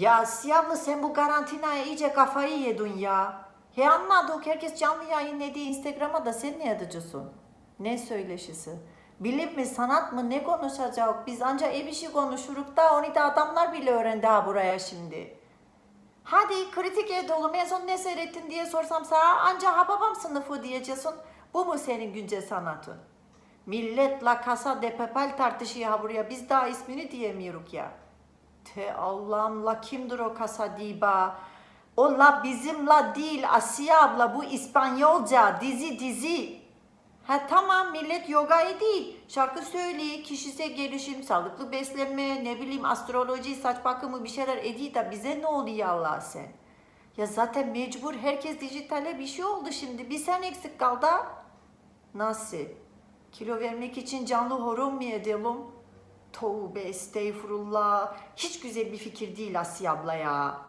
Ya Siyavlı sen bu karantinaya iyice kafayı yedin ya. He anladık herkes canlı yayın dediği Instagram'a da sen ne yadıcısın? Ne söyleşisi? Bilim mi sanat mı ne konuşacak? Biz anca ev işi konuşuruk da onu da adamlar bile öğrendi ha buraya şimdi. Hadi kritik edelim en son ne seyrettin diye sorsam sana anca ha babam sınıfı diyeceksin. Bu mu senin güncel sanatın? Millet La Casa tartışıyor ha buraya. Biz daha ismini diyemiyoruz ya. Te Allah'ım la kimdir o Casa Diba? O la bizim değil Asiye abla bu İspanyolca dizi dizi. Ha tamam millet yogayı değil. Şarkı söyleyi, kişisel gelişim, sağlıklı beslenme, ne bileyim astroloji, saç bakımı bir şeyler ediyor da bize ne oluyor Allah sen? Ya zaten mecbur herkes dijitale bir şey oldu şimdi. Bir sen eksik kaldı. Nasıl? Kilo vermek için canlı horon mu edelim? Tövbe estağfurullah. Hiç güzel bir fikir değil Asiye abla ya.